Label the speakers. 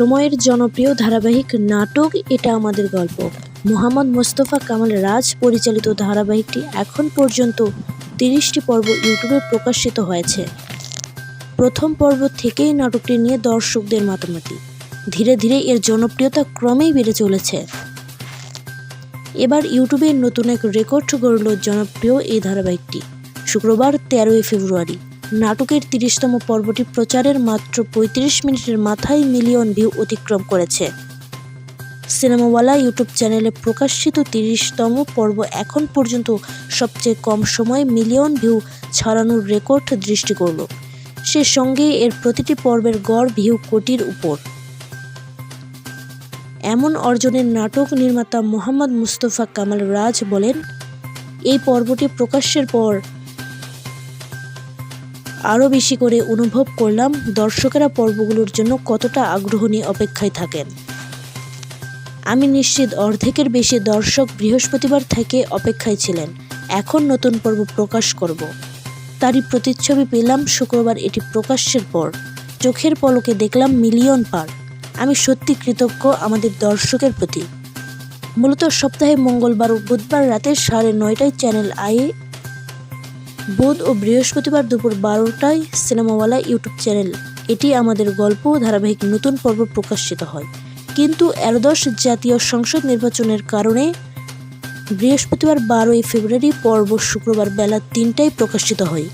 Speaker 1: সময়ের জনপ্রিয় ধারাবাহিক নাটক এটা আমাদের গল্প। মোহাম্মদ মোস্তফা কামাল রাজ পরিচালিত ধারাবাহিকটি এখন পর্যন্ত তিরিশটি পর্ব ইউটিউবে প্রকাশিত হয়েছে। প্রথম পর্ব থেকেই নাটকটি নিয়ে দর্শকদের মাতামাতি। ধীরে ধীরে এর জনপ্রিয়তা ক্রমেই বেড়ে চলেছে। এবার ইউটিউবে নতুন এক রেকর্ড গড়ল জনপ্রিয় এই ধারাবাহিকটি। শুক্রবার তেরোই ফেব্রুয়ারি। নাটকের তিরিশতম পর্বটি প্রচারের মাত্র পঁয়ত্রিশ মিনিটের মাথায় মিলিয়ন ভিউ অতিক্রম করেছে। সিনেমাওয়ালা ইউটিউব চ্যানেলে প্রকাশিত তিরিশতম পর্ব এখন পর্যন্ত সবচেয়ে কম সময়ে মিলিয়ন ভিউ ছাড়ানোর রেকর্ড দৃষ্টি করল। সে সঙ্গে এর প্রতিটি পর্বের গড় ভিউ কোটির উপর। এমন অর্জনের নাটক নির্মাতা মোহাম্মদ মুস্তফা কামাল রাজ বলেন, এই পর্বটি প্রকাশের পর আরও বেশি করে অনুভব করলাম দর্শকেরা পর্বগুলোর জন্য কতটা আগ্রহ নিয়ে অপেক্ষায় থাকেন। আমি নিশ্চিত অর্ধেকের বেশি দর্শক বৃহস্পতিবার থেকে অপেক্ষায় ছিলেন। এখন নতুন পর্ব প্রকাশ করব। তারই প্রতিচ্ছবি পেলাম শুক্রবার এটি প্রকাশ্যের পর। চোখের পলকে দেখলাম মিলিয়ন পার। আমি সত্যি কৃতজ্ঞ আমাদের দর্শকের প্রতি। মূলত সপ্তাহে মঙ্গলবার ও বুধবার রাতে সাড়ে নয়টায় চ্যানেল আয়ে বুধ ও বৃহস্পতিবার দুপুর বারোটায় সিনেমাওয়ালা ইউটিউব চ্যানেল এটি আমাদের গল্প ধারাবাহিক নতুন পর্ব প্রকাশিত হয়। কিন্তু এরদশ জাতীয় সংসদ নির্বাচনের কারণে বৃহস্পতিবার বারোই ফেব্রুয়ারি পর্ব শুক্রবার বেলা তিনটায় প্রকাশিত হয়।